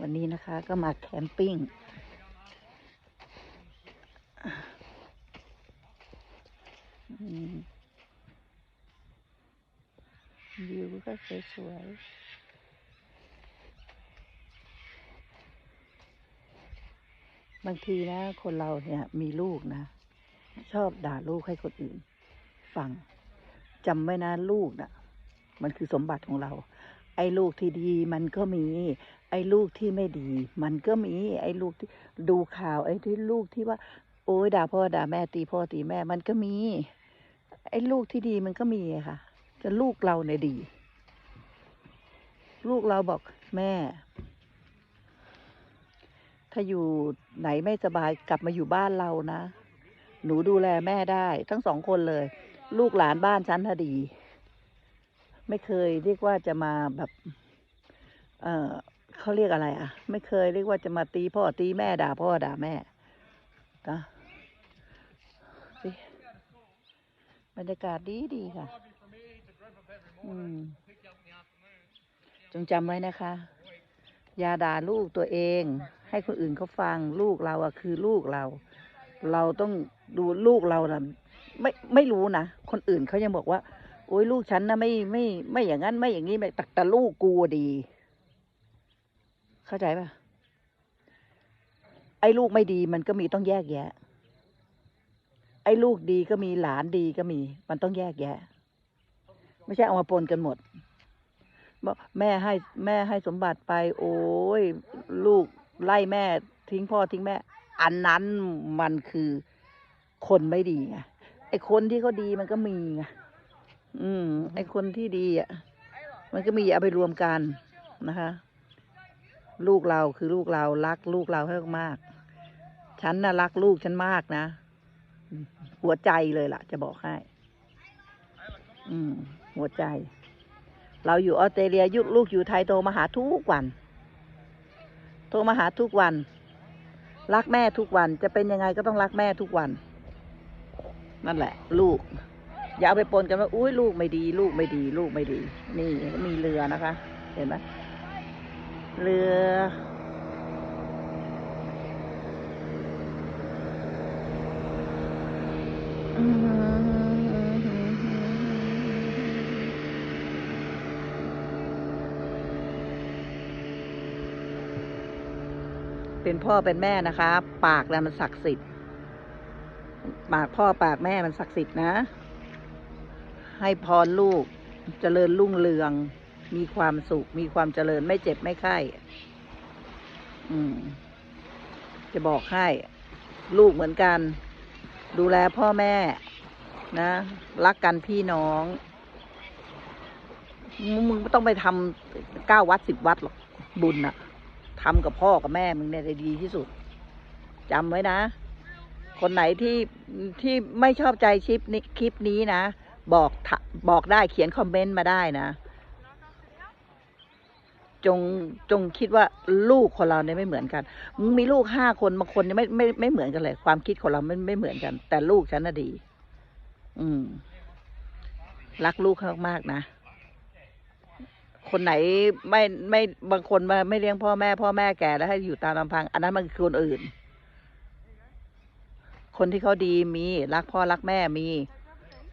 วันนี้นะคะก็มาแคมปิ้ง วิวก็สวยๆบางทีนะคนเราเนี่ยมีลูกนะ ชอบด่าลูกให้คนอื่น ฟังจำไว้นะลูกนะ่ะ มันคือสมบัติของเรา ไอ้ลูกที่ดีมันก็มี ไอ้ลูกที่ไม่ดี มันก็มี ไอ้ลูกที่ดูข่าว ไอ้ที่ลูกที่ว่า โอ้ยด่าพ่อด่าแม่ตีพ่อตีแม่ มันก็มี ไอ้ลูกที่ดีมันก็มีค่ะจะลูกเราเนี่ยดี ลูกเราบอกแม่ ถ้าอยู่ไหนไม่สบายกลับมาอยู่บ้านเรานะ หนูดูแลแม่ได้ ทั้งสองคนเลย ลูกหลานบ้านฉันถ้าดี ไม่เคยเรียกว่าจะมาแบบ เออเขาเรียกอะไรอะ ไม่เคยเรียกว่าจะมาตีพ่อตีแม่ด่าพ่อด่าแม่นะสิบรรยากาศดีดีค่ะ อืม จงจำไว้นะคะ อย่าด่าลูกตัวเอง ให้คนอื่นเขาฟังลูกเราอะคือลูกเรา เราต้องดูลูกเรานะไม่ไม่รู้นะ คนอื่นเขายังบอกว่า โอ้ยลูกฉันนะไม่ไม่ไม่อย่างนั้นไม่อย่างนี้ไม่แต่แต่ลูกกูดี เข้าใจปะไอ้ลูกไม่ดีมันก็มีต้องแยกแยะ ไอ้ลูกดีก็มีหลานดีก็มี มันต้องแยกแยะ ไม่ใช่เอามาปนกันหมดแม่ให้แม่ให้สมบัติไป โอ้ยลูกไล่แม่ทิ้งพ่อทิ้งแม่ อันนั้นมันคือคนไม่ดีไงไอ้คนที่เขาดีมันก็มีไง อืม ไอคนที่ดีอะ มันก็มีเอาไปรวมกันนะคะ ลูกเราคือลูกเรารักลูกเราให้มากๆฉันน่ะรักลูกฉันมากนะ หัวใจเลยล่ะ จะบอกให้ อืม หัวใจ เราอยู่ออสเตรเลียยุลูกอยู่ไทยโทรมาหาทุกวัน โทรมาหาทุกวัน รักแม่ทุกวัน จะเป็นยังไงก็ต้องรักแม่ทุกวัน นั่นแหละ ลูก อย่าเอาไปปนกันว่าอุ้ยลูกไม่ดี ลูกไม่ดี ลูกไม่ดี นี่มีเรือนะคะ เห็นไหมเรือเป็นพ่อเป็นแม่นะคะ ปากแล้วมันศักดิ์สิทธิ์ ปากพ่อปากแม่มันศักดิ์สิทธิ์นะ ให้พรลูกเจริญรุ่งเรือง มีความสุข มีความเจริญไม่เจ็บไม่ไข้อืม จะบอกให้ ลูกเหมือนกัน ดูแลพ่อแม่ นะ รักกันพี่น้อง มึงมึงไม่ต้องไปทำเก้าวัดสิบวัดหรอก บุญอะทำกับพ่อกับแม่มึงเนี่ยได้ดีที่สุดจำไว้นะ คนไหนที่ที่ไม่ชอบใจชิปนี้คลิปนี้นะ บอกบอกได้เขียนคอมเมนต์มาได้นะ จงจงคิดว่าลูกคนเราเนี่ยไม่เหมือนกันมึงมีลูกห้าคนบางคนเนี่ยไม่ไม่ไม่เหมือนกันเลย ความคิดของเราไม่ไม่เหมือนกัน แต่ลูกฉันน่ะดี อืม รักลูกเขามากๆนะคนไหนไม่ไม่บางคนมาไม่เลี้ยงพ่อแม่ พ่อแม่แก่แล้วให้อยู่ตามลำพัง อันนั้นมันคือคนอื่น คนที่เขาดีมี รักพ่อรักแม่มี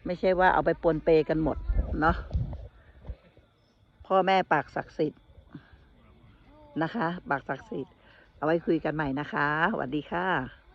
ไม่ใช่ว่าเอาไปปนเปกันหมดเนาะพ่อแม่ปากศักดิ์สิทธิ์นะคะ ปากศักดิ์สิทธิ์เอาไว้คุยกันใหม่นะคะสวัสดีค่ะ